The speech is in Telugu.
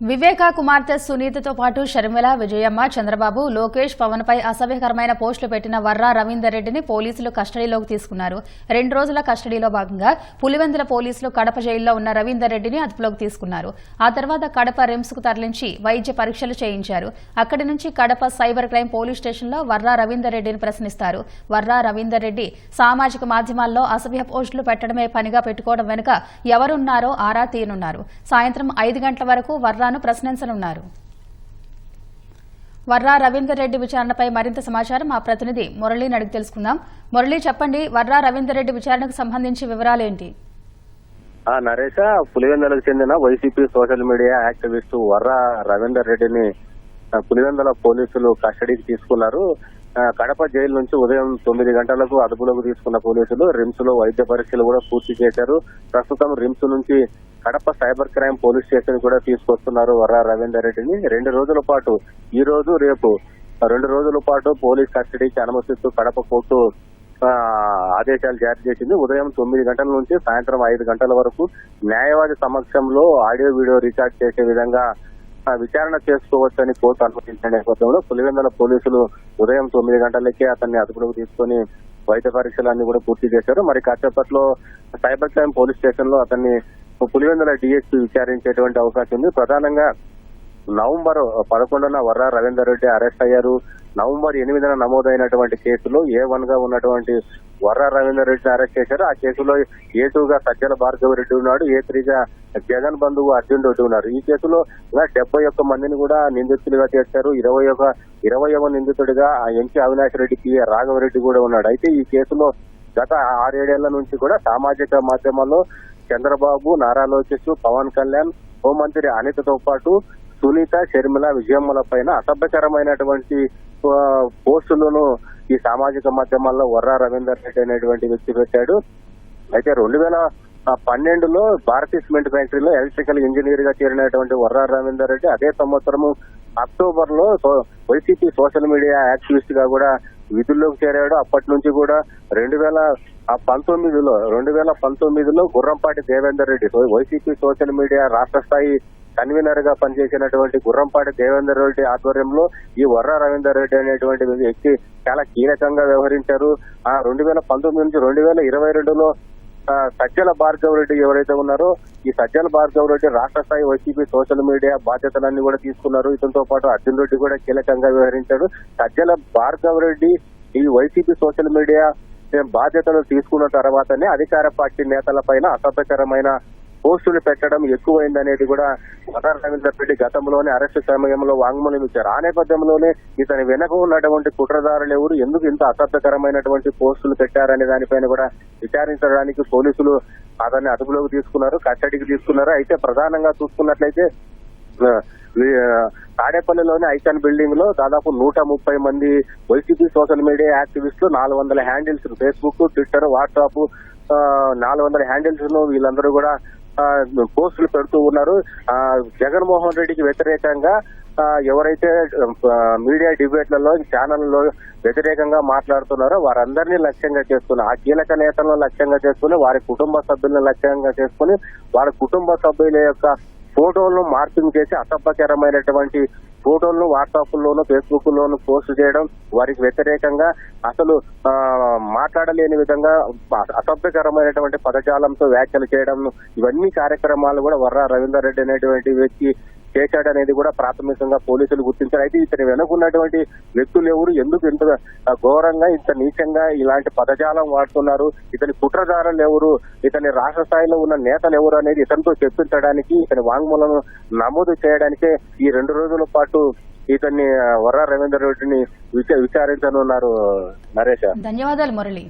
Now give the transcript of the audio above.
వివేక కుమార్తె సునీతతో పాటు షర్మిల విజయమ్మ చంద్రబాబు లోకేష్ పవన్ పై అసభ్యకరమైన పోస్టులు పెట్టిన వర్రా రవీందర్ రెడ్డిని పోలీసులు కస్టడీలోకి తీసుకున్నారు. రెండు రోజుల కస్టడీలో భాగంగా పులివెందుల పోలీసులు కడప జైల్లో ఉన్న రవీందర్ రెడ్డిని అదుపులోకి తీసుకున్నారు. ఆ తర్వాత కడప రిమ్స్కు తరలించి వైద్య పరీక్షలు చేయించారు. అక్కడి నుంచి కడప సైబర్ క్రైమ్ పోలీస్ స్టేషన్లో వర్రా రవీందర్ రెడ్డిని ప్రశ్నిస్తారు. వర్రా రవీందర్ రెడ్డి సామాజిక మాధ్యమాల్లో అసభ్య పోస్టులు పెట్టడమే పనిగా పెట్టుకోవడం వెనుక ఎవరున్నారో ఆరా తీయనున్నారు సాయంత్రం ఐదు గంటల వరకు వర్రా గాను ప్రశ్నించనున్నారు. వర్రా రవీందర్ రెడ్డి విచారణపై మరింత సమాచారం మా ప్రతినిధి మురళీని అడిగి తెలుసుకుందాం. మురళి చెప్పండి వర్రా రవీందర్ రెడ్డి విచారణకు సంబంధించి వివరాలేంటి? ఏంటి నరేష పులివెందులకు చెందిన YCP social media activist Varra Ravinder రెడ్డిని పులివెందుల పోలీసులు కస్టడీకి తీసుకున్నారు. కడప జైలు నుంచి ఉదయం తొమ్మిది గంటలకు అదుపులోకి తీసుకున్న పోలీసులు రిమ్స్లో వైద్య పరీక్షలు కూడా పూర్తి చేశారు. ప్రస్తుతం రిమ్స్ నుంచి Kadapa cyber crime police station కూడా తీసుకొస్తున్నారు వర్రా రవీందర్ రెడ్డిని. రెండు రోజుల పాటు ఈ రోజు రేపు రెండు రోజుల పాటు పోలీస్ కస్టడీకి అనుమతిస్తూ కడప కోర్టు ఆదేశాలు జారీ చేసింది. ఉదయం తొమ్మిది గంటల నుంచి సాయంత్రం ఐదు గంటల వరకు న్యాయవాది సమక్షంలో ఆడియో వీడియో రికార్డ్ చేసే విధంగా విచారణ చేసుకోవచ్చని కోర్టు అనుమతించిన నేపథ్యంలో పులివెందల పోలీసులు ఉదయం తొమ్మిది గంటలకే అతన్ని అదుపులోకి తీసుకొని వైద్య పరీక్షలన్నీ కూడా పూర్తి చేశారు. మరి కాసేపట్లో సైబర్ క్రైమ్ పోలీస్ స్టేషన్లో అతన్ని పులివెందుల డిఎస్పీ విచారించేటువంటి అవకాశం ఉంది. ప్రధానంగా నవంబర్ పదకొండున వర్ర రవీందర్ రెడ్డి అరెస్ట్ అయ్యారు. నవంబర్ ఎనిమిదిన నమోదైనటువంటి కేసులో ఏ వన్గా ఉన్నటువంటి వర్ర రవీందర్ రెడ్డిని అరెస్ట్ చేశారు. ఆ కేసులో ఏ టూగా సజ్జల భార్గవ రెడ్డి ఉన్నాడు ఏ త్రీగా జగన్ బంధువు అర్జున్ రెడ్డి ఉన్నారు. ఈ కేసులో డెబ్బై ఒక్క మందిని కూడా నిందితులుగా చేశారు ఇరవై ఒక ఇరవైవ నిందితుడిగా ఆ ఎంపీ అవినాష్ రెడ్డి పిఏ రాఘవరెడ్డి కూడా ఉన్నాడు. అయితే ఈ కేసులో గత ఆరేడేళ్ళ నుంచి కూడా సామాజిక మాధ్యమాల్లో చంద్రబాబు నారా లోకేష్ పవన్ కళ్యాణ్ హోంమంత్రి అనితతో పాటు సునీత షర్మిల విజయమ్మల పైన అసభ్యకరమైనటువంటి పోస్టులను ఈ సామాజిక మాధ్యమాల్లో వర్రా రవీందర్ రెడ్డి అనేటువంటి వ్యక్తి పెట్టాడు. అయితే రెండు వేల పన్నెండులో భారతీయ సిమెంట్ ఫ్యాక్టరీలో ఎలక్ట్రికల్ ఇంజనీర్గా చేరినటువంటి వర్రా రవీందర్ రెడ్డి అదే సంవత్సరము అక్టోబర్లో సో- వైసీపీ సోషల్ మీడియా యాక్టివిస్ట్గా కూడా విధుల్లోకి చేరాడు. అప్పటి నుంచి కూడా రెండు వేల పంతొమ్మిదిలో రెండు వేల పంతొమ్మిదిలో Gurrampati Devender Reddy so YCP social media రాష్ట్ర స్థాయి కన్వీనర్గా పనిచేసినటువంటి గుర్రంపాటి దేవేందర్ రెడ్డి ఆధ్వర్యంలో ఈ వర్ర రవీందర్ రెడ్డి అనేటువంటి వ్యక్తి చాలా కీలకంగా వ్యవహరించారు. ఆ రెండు వేల పంతొమ్మిది నుంచి రెండు వేల ఇరవై రెండులో సజ్జల భార్గవ్ రెడ్డి ఎవరైతే ఉన్నారో ఈ సజ్జల భార్గవ్ రెడ్డి రాష్ట్ర స్థాయి వైసీపీ సోషల్ మీడియా బాధ్యతలన్నీ కూడా తీసుకున్నారు. ఇతనితో పాటు అర్జున్ రెడ్డి కూడా కీలకంగా వ్యవహరించాడు సజ్జల భార్గవ్ రెడ్డి ఈ వైసీపీ సోషల్ మీడియా బాధ్యతలు తీసుకున్న తర్వాతనే అధికార పార్టీ నేతల పైన అసభ్యకరమైన పోస్టులు పెట్టడం ఎక్కువైందనేది కూడా మదర్ రవీంద్ర రెడ్డి గతంలోనే అరెస్టు సమయంలో వాంగ్మూలం ఇచ్చారు. ఆ నేపథ్యంలోనే ఇతని వెనక ఉన్నటువంటి కుట్రదారులు ఎవరు? ఎందుకు ఇంత అసభ్యకరమైనటువంటి పోస్టులు పెట్టారనే దానిపైన కూడా విచారించడానికి పోలీసులు అతన్ని అదుపులోకి తీసుకున్నారు కస్టడీకి తీసుకున్నారు. అయితే ప్రధానంగా చూసుకున్నట్లయితే తాడేపల్లిలోని ఐకాన్ బిల్డింగ్లో దాదాపు నూట ముప్పై మంది వైసీపీ సోషల్ మీడియా యాక్టివిస్టులు నాలుగు వందల హ్యాండిల్స్ ఫేస్బుక్ ట్విట్టర్ వాట్సాప్ నాలుగు వందల హ్యాండిల్స్లో వీళ్ళందరూ కూడా పోస్టులు పెడుతూ ఉన్నారు. ఆ, జగన్మోహన్ రెడ్డికి వ్యతిరేకంగా ఎవరైతే మీడియా డిబేట్లలో ఛానల్లో వ్యతిరేకంగా మాట్లాడుతున్నారో వారందరినీ లక్ష్యంగా చేసుకుని ఆ కీలక నేతలను లక్ష్యంగా చేసుకుని వారి కుటుంబ సభ్యులను లక్ష్యంగా చేసుకుని వారి కుటుంబ సభ్యుల యొక్క ఫోటోలను మార్పింగ్ చేసి అసభ్యకరమైనటువంటి ఫోటోలను వాట్సాప్ లోను ఫేస్బుక్ లోను పోస్ట్ చేయడం వారికి వ్యతిరేకంగా అసలు మాట్లాడలేని విధంగా అసభ్యకరమైనటువంటి పదజాలంతో వ్యాఖ్యలు చేయడం ఇవన్నీ కార్యక్రమాలు కూడా వర్రా రవీందర్ రెడ్డి అనేటువంటి వ్యక్తి చేశాడనేది కూడా ప్రాథమికంగా పోలీసులు గుర్తించారు. అయితే ఇతని వెనుకున్నటువంటి వ్యక్తులు ఎవరు? ఎందుకు ఇంత ఘోరంగా ఇంత నీచంగా ఇలాంటి పదజాలం వాడుతున్నారు? ఇతని కుట్రదారులు ఎవరు? ఇతని రాష్ట్ర స్థాయిలో ఉన్న నేతలు ఎవరు అనేది ఇతనితో చెప్పించడానికి ఇతని వాంగ్మూలం నమోదు చేయడానికే ఈ రెండు రోజుల పాటు ఇతన్ని ఆ, వర్ర రవీందర్ రెడ్డిని విచారించనున్నారు నరేష్. ధన్యవాదాలు మురళి.